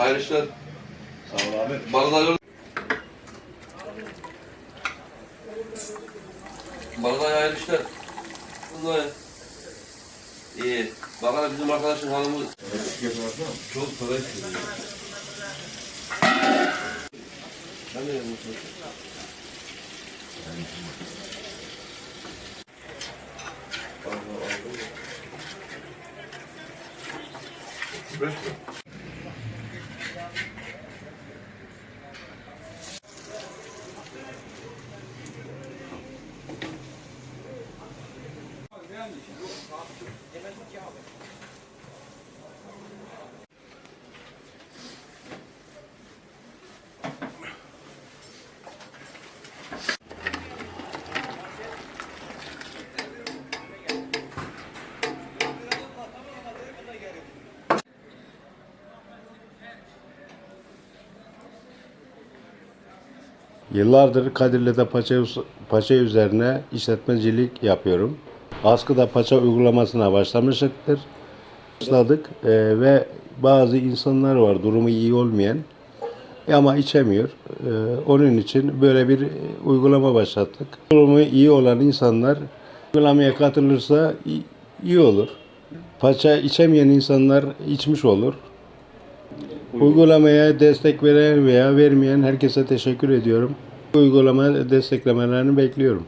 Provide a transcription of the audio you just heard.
Hayırlı işler. Sağ ol abi. Balıklar gördün Balıklar hayırlı işler. Bunlar iyi. Bakalım bizim arkadaşın hanımı çok para istiyor. Ben de yanım Yıllardır Kadirli'de paça, paça üzerine işletmecilik yapıyorum. Askıda paça uygulamasına başlamıştık. Başladık eee, ve bazı insanlar var durumu iyi olmayan e, ama içemiyor. Eee, onun için böyle bir e, uygulama başlattık. Durumu iyi olan insanlar uygulamaya katılırsa iyi, olur. Paça içemeyen insanlar içmiş olur. Uygulamaya destek veren veya vermeyen herkese teşekkür ediyorum. Uygulamaya desteklemelerini bekliyorum.